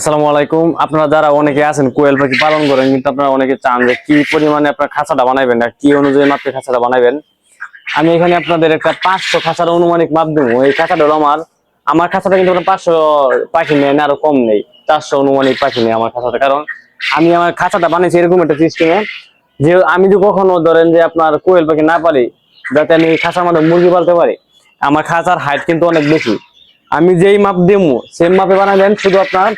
আসসালামু আলাইকুম। আপনারা যারা অনেকে আছেন, কোয়েল পাখি পালন করেন, কিন্তু আপনারা অনেকে চান যে কি পরিমাণে আপনার খাঁচাটা বানাবেন আর কি অনুযায়ী মাপে খাঁচাটা বানাবেন আমি এখানে আপনাদের একটা পাঁচশো খাঁচার অনুমানিক মাপ দেবো। এই খাঁচাটা হলো আমার আমার খাঁচাটা কিন্তু পাঁচশো পাখি নেই না, আরও কম নেই। চারশো অনুমানিক পাখি নেই আমার খাঁচাটা। কারণ আমি আমার খাঁচাটা বানিয়েছি এরকম একটা সিস্টেমে যে আমি যদি কখনো ধরেন যে আপনার কোয়েল পাখি না পারি যাতে আমি খাঁচার মধ্যে মুরগি পালতে পারি, আমার খাঁচার হাইট কিন্তু অনেক বেশি। আমি যেই মাপ দেবো সেম মাপে বানাবেন শুধু আপনার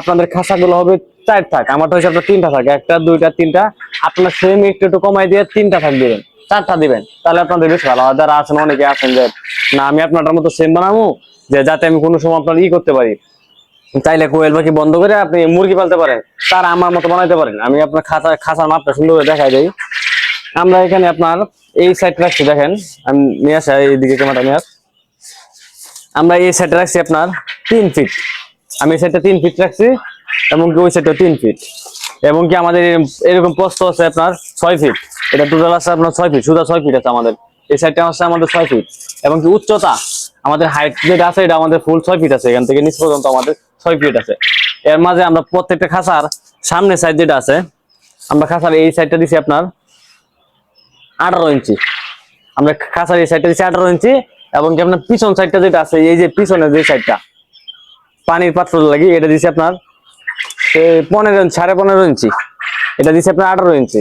আপনাদের খাঁচাগুলো হবে চার থাক আমারটা হচ্ছে আপনার তিনটা থাকে, একটা, দুইটা, তিনটা। আপনার সেম একটু একটু কমাই দিয়ে তিনটা থাক দিবেন, চারটা দিবেন। তাহলে আপনাদের বেশ ভালো হয়। যারা আছেন, অনেকে আছেন যে, না, আমি আপনারটার মতো সেম বানাবো, যে যাতে আমি কোনো সময় আপনার ই করতে পারি। চাইলে কোয়েল পাখি বন্ধ করে আপনি মুরগি পালতে পারেন, তার আমার মতো বানাইতে পারেন। আমি আপনার খাঁচা খাঁচার মাপটা সুন্দর করে দেখাই দিই। আমরা এখানে আপনার এই সাইড রাখছি, দেখেন। আমি নিয়ে আসা, এইদিকে ক্যামেরা নিয়ে আমরা এই সাইডে রাখছি আপনার তিন ফিট আমি এই সাইডটা তিন ফিট রাখছি, এবং কি ওই সাইডটা তিন ফিট এবং কি আমাদের এরকম পোস্ত আছে আপনার ছয় ফিট এটা টোটাল আছে আপনার ছয় ফিট সুদা ছয় ফিট আছে আমাদের। এই সাইডটা আছে আমাদের ছয় ফিট এবং কি উচ্চতা, আমাদের হাইট যেটা আছে, এটা আমাদের ফুল ছয় ফিট আছে। এখান থেকে নিচ পর্যন্ত আমাদের ছয় ফিট আছে। এর মাঝে আমরা প্রত্যেকটা খাঁচার সামনে সাইড যেটা আছে, আমরা খাঁচার এই সাইডটা দিছি আপনার আঠারো ইঞ্চি। আমরা খাঁচার এই সাইডটা দিচ্ছি আঠারো ইঞ্চি, এবং কি আপনার পিছন সাইডটা যেটা আছে, এই যে পিছনের যে সাইডটা পানির পাত্র লাগে, এটা দিছে আপনার পনেরো ইঞ্চি, সাড়ে পনেরো ইঞ্চি। এটা দিছে আপনার আঠারো ইঞ্চি।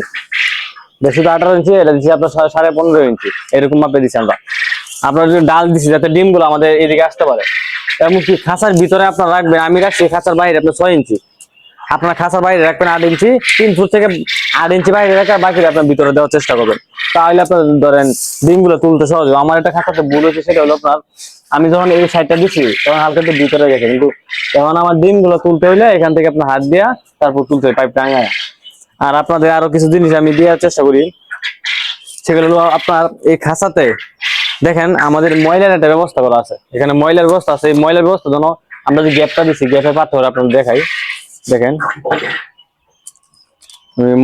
বেশি শুধু আঠারো ইঞ্চি, এটা দিচ্ছি আপনার সাড়ে পনেরো ইঞ্চি। এরকম মাপে দিচ্ছি আমরা। আপনার যদি ডাল দিছি, যাতে ডিমগুলো আমাদের এদিকে আসতে পারে। এমনকি খাঁচার ভিতরে আপনার রাখবেন, আমি রাখছি, খাঁচার বাইরে আপনার ছয় ইঞ্চি। আপনার খাঁচার বাইরে রাখবেন আট ইঞ্চি, তিন ফুট থেকে আট ইঞ্চি বাইরে রাখা বাকি আপনার ভিতরে দেওয়ার চেষ্টা করবেন। তাহলে আপনার ধরেন ডিমগুলো তুলতে সহজ আমার একটা খাঁচাতে ভুল হয়েছে, সেটা হলো আপনার, আমি যখন এই সাইডটা দিচ্ছি তখন হালকা ভিতরে গেছে। কিন্তু তখন আমার ডিমগুলো তুলতে হইলে এখান থেকে আপনার হাত দিয়া তারপর তুলতে হয় পাইপ টাঙায় আর আপনাদের আরও কিছু জিনিস আমি দেওয়ার চেষ্টা করি। সেগুলো হলো আপনার এই খাঁচাতে, দেখেন আমাদের ময়লার একটা ব্যবস্থা করা আছে। এখানে ময়লার ব্যবস্থা আছে। এই ময়লার ব্যবস্থা জন্য আমরা যে গ্যাপটা দিচ্ছি গ্যাপের পাথর আপনার দেখাই। দেখেন।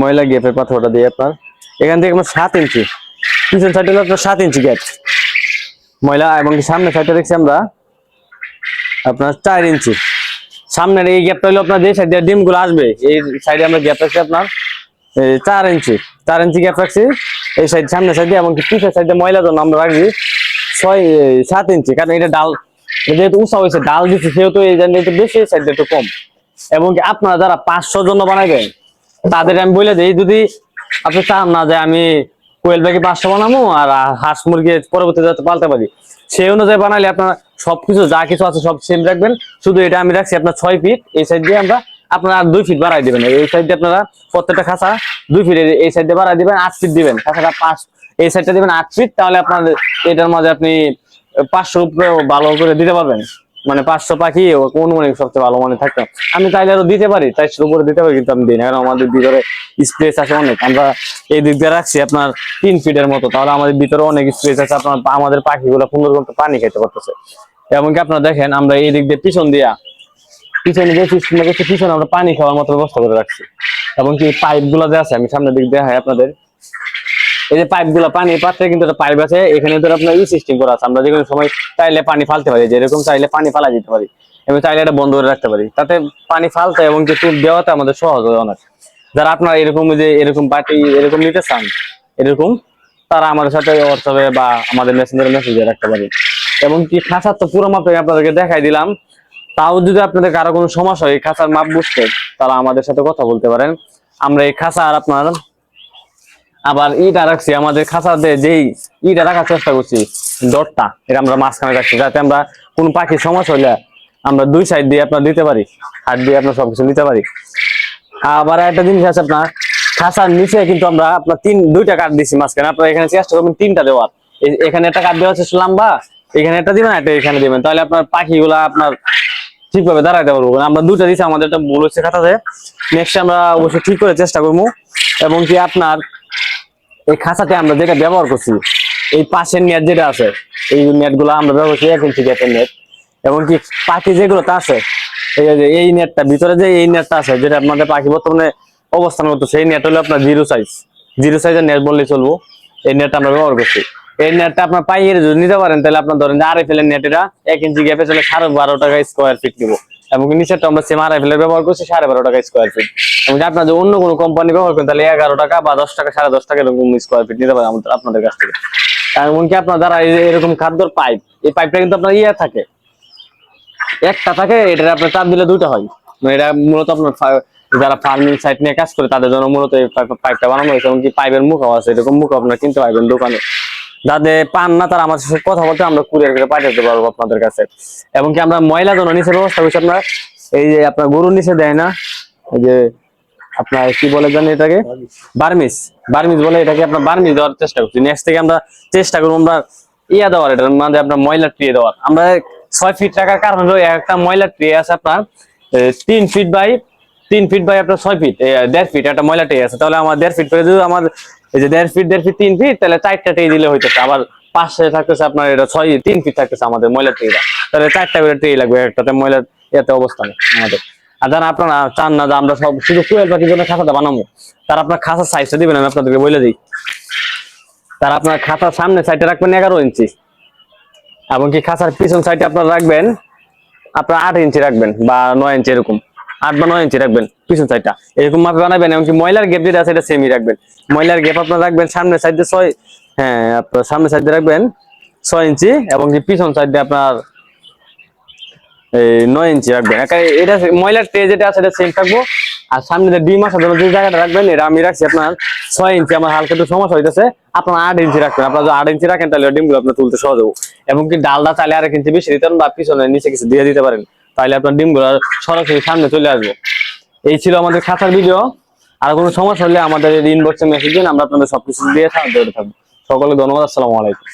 ময়লা গ্যাপের পাথরটা দিয়ে আপনার এখান থেকে আপনার সাত ইঞ্চি। পিছন সাইডে আপনার সাত ইঞ্চি গ্যাপ ময়লা এবং সামনে সাইডে দেখছি আমরা। আপনার চার ইঞ্চি। সামনের এই গ্যাপটা হলো আপনার যে সাইড ডিমগুলো আসবে, এই সাইডে আমরা গ্যাপ রাখছি আপনার চার ইঞ্চি। চার ইঞ্চি গ্যাপ রাখছি, এই সাইড সামনের সাইডে এবং পিছের সাইডে ময়লা জন্য আমরা রাখছি ছয় সাত ইঞ্চি। কারণ এটা ডাল, যেহেতু উঁচা হয়েছে, ডাল দিচ্ছে সেহেতু এই একটু বেশি সাইডটা একটু কম। এবং আপনারা যারা পাঁচশো জন্য বানাবেন তাদের আমি বলে দিই, যদি আপনি চান না যে আমি কোয়েল ব্যাগে পাঁচশো বানাবো আর হাঁস মুরগি পরবর্তীতে যাতে পালতে পারি, সেই অনুযায়ী বানালে আপনার সবকিছু যা কিছু আছে সব সেম রাখবেন। শুধু এটা আমি রাখছি আপনার ছয় ফিট এই সাইড দিয়ে আমরা আপনারা দুই ফিট বাড়াই দিবেন। এই সাইড দিয়ে আপনারা প্রত্যেকটা খাঁচা দুই ফিট এই সাইড দিয়ে বাড়াই দিবেন, আট ফিট দিবেন। খাঁচাটা পাঁচ, এই সাইডটা দিবেন আট ফিট তাহলে আপনার এটার মাঝে আপনি পাঁচশো ভালো করে দিতে পারবেন। মানে পাঁচশো পাখি কোন মানে সবচেয়ে ভালো মানে থাকতাম আমি চাইলে আরও দিতে পারি চারশোর উপরে দিতে পারি, কিন্তু আমি দিই না। কারণ আমাদের ভিতরে স্পেস আছে অনেক। আমরা এই দিক দিয়ে রাখছি আপনার তিন ফিটের মতো। তাহলে আমাদের ভিতরে অনেক স্পেস আছে, আপনার আমাদের পাখিগুলো সুন্দর করতে পানি খেতে পারতেছে। এমনকি আপনারা দেখেন, আমরা এই দিক দিয়ে পিছন দিয়া, পিছনে যে সিস্টেম রেখেছি পিছনে আমরা পানি খাওয়ার মতো ব্যবস্থা করে রাখছি। এবং কি পাইপগুলো যে আছে, আমি সামনের দিক দিয়ে আপনাদের। এই যে পাইপগুলো পানি পাত্রে কিন্তু পাইপ আছে, এখানে ধর আপনার ই সিস্টেম করা আছে। আমরা যে কোনো সময় চাইলে পানি ফালতে পারি, যেরকম চাইলে পানি ফালা যেতে পারি, এবং চাইলে এটা বন্ধ করে রাখতে পারি। তাতে পানি ফালতে এবং কি টুপ দেওয়াতে আমাদের সহজ হয় অনেক যারা আপনারা এরকম যে এরকম পার্টি এরকম নিতে চান, এরকম, তারা আমাদের সাথে হোয়াটসঅ্যাপে বা আমাদের মেসেঞ্জারে মেসেজ রাখতে পারি এবং কি খাঁচার তো পুরো মাপে আপনাদেরকে দেখাই দিলাম। তাও যদি আপনাদের কারও কোনো সমস্যা হয় এই খাঁচার মাপ বুঝতে, তারা আমাদের সাথে কথা বলতে পারেন। আমরা এই খাঁচা আর আপনার আবার ইটা রাখছি, আমাদের খাঁচাতে যেই ইটা রাখার চেষ্টা করছি, ডটটা, এটা আমরা মাঝখানে রাখছি, যাতে আমরা কোন পাখির সমস্যা হলে আমরা দুই সাইড দিয়ে আপনার দিতে পারি, হাত দিয়ে আপনার সবকিছু নিতে পারি। আবার একটা জিনিস আছে আপনার, খাঁচার নিচে কিন্তু আমরা আপনার তিন, দুইটা কাঠ দিচ্ছি মাঝখানে, আপনার এখানে চেষ্টা করবেন তিনটা দেওয়ার। এখানে একটা কাঠ দেওয়া আছে লম্বা, এখানে একটা দিবেন, একটা এখানে দিবেন, তাহলে আপনার পাখিগুলা আপনার ঠিকভাবে দাঁড়াইতে পারব আমরা দুইটা দিচ্ছি আমাদের একটা ভুল হচ্ছে খাতাতে নেক্সট আমরা অবশ্যই ঠিক করে চেষ্টা করব। এবং কি আপনার এই খাঁচাতে আমরা যেটা ব্যবহার করছি, এই পাশের নেট যেটা আছে, এই নেটগুলো আমরা ব্যবহার করছি এক ইঞ্চি গ্যাপের নেট এমনকি পাখি যেগুলো তা আছে, এই নেটটা ভিতরে যে এই নেটটা আছে, যেটা আপনাদের পাখি বর্তমানে অবস্থান করতেছে এই নেট হলো আপনার জিরো সাইজ জিরো সাইজের নেট বললেই চলবো, এই নেটটা আমরা ব্যবহার করছি। এই নেটটা আপনার পাইয়ে যদি নিতে পারেন, তাহলে আপনার ধরেন আরে ফেলেন নেট এটা এক ইঞ্চি গ্যাপে চলে সাড়ে বারো টাকা স্কোয়ার ফিট নিবো এবং নিচেরটা আমরা সেম আড়াই ব্যবহার করছি, সাড়ে বারো টাকা স্কোয়ার ফিট এবং আপনার অন্য কোনো কোম্পানি ব্যবহার করেন, তাহলে এগারো টাকা বা দশ টাকা, সাড়ে দশ টাকা এরকম স্কোয়ার ফিট নিতে পারেন আপনাদের কাছ থেকে। এমনকি আপনার দ্বারা এরকম খাদ্যর পাইপ এই পাইপটা কিন্তু আপনার ইয়ে থাকে। একটা থাকে এটা আপনার চাপ দিলে দুইটা হয়। মানে এটা মূলত আপনার যারা ফার্মিং সাইট নিয়ে কাজ করে, তাদের জন্য মূলত এই পাইপ- পাইপটা বানানো হয়েছে। এমনকি পাইপের মুখও আছে, এরকম মুখ আপনার কিনতে পারবেন দোকানে। যাদের পান না, তারা আমাদের সাথে কথা বলতে, আমরা কুরিয়ার করে পাঠাতে পারব আপনাদের কাছে। এবং কি আমরা ময়লা জন্য নিচে ব্যবস্থা করছি, আপনার এই যে আপনার গরুর নিচে দেয় না, এই যে আপনার কি বলে জানি এটাকে? বার্মিস বার্মিস বলে এটাকে আপনার বার্মিস দেওয়ার চেষ্টা করছি। নেক্সট থেকে আমরা চেষ্টা করব, আমরা ইয়া দেওয়ার এটার মানে আপনার ময়লা ট্রে দেওয়ার। আমরা ছয় ফিট রাখার কারণ হলো, একটা ময়লা ট্রে আছে আপনার তিন ফিট বাই তিন ফিট বাই আপনার ছয় ফিট দেড় ফিট একটা ময়লা ট্রে আছে। তাহলে আমার দেড় ফিট করে যদি আমার এই যে দেড় ফিট দেড় ফিট তিন ফিট তাহলে চারটা ট্রে দিলে হইতেছে। আবার পাশে থাকতেছে আপনার এটা ছয়, তিন ফিট থাকতেছে আমাদের ময়লা ট্রেটা। তাহলে চারটা করে ট্রে লাগবে একটাতে ময়লা এতে অবস্থানে আমাদের। আর আপনারা চান না যে আমরা সব শুধু কোয়েল পাখির জন্য খাঁচাটা বানাবো তারা আপনার খাঁচার সাইজটা দিবেন, আমি আপনাদেরকে বলে দিই। তার আপনার খাতার সামনে সাইডে রাখবেন এগারো ইঞ্চি। এবং কি খাসার পিছন সাইডে আপনারা রাখবেন, আপনার আট ইঞ্চি রাখবেন বা নয় ইঞ্চি এরকম। আট বা নয় ইঞ্চি রাখবেন, পিছন সাইডটা এরকম মাপে বানাবেন, এমনকি ময়লার গ্যাপ যেটা আছে এটা সেমি রাখবেন। ময়লার গ্যাপ আপনার রাখবেন সামনের সাইডে ছয় হ্যাঁ আপনার সামনের সাইডে রাখবেন ছয় ইঞ্চি, এবং পিছন সাইডে আপনার এই নয় ইঞ্চি রাখবেন। এটা ময়লার ট্রে যেটা আছে সেম থাকব। আর সামনে যে ডিম আসার জন্য যে জায়গাটা রাখবেন, এটা আমি রাখছি আপনার ছয় ইঞ্চি। আমার হালকা একটু সমস্যা হইতেছে, আপনার আট ইঞ্চি রাখবেন। আপনার যদি আট ইঞ্চি রাখেন, তাহলে ডিমগুলো আপনার তুলতে সহজ হব। এবং কি ডালটা চাইলে আরেক ইঞ্চি বেশি পারেন বা পিছনে নিচে কিছু দিয়ে দিতে পারেন। তাহলে আপনার ডিমগুলো সরাসরি সামনে চলে আসবে। এই ছিল আমাদের খাতার ভিডিও আর কোনো সমস্যা হলে আমাদের ইনবক্সে মেসেজ দিন, আমরা আপনাদের সবকিছু দিয়ে সাহায্য করে থাকব। সকলে ধন্যবাদ, আসসালামু আলাইকুম।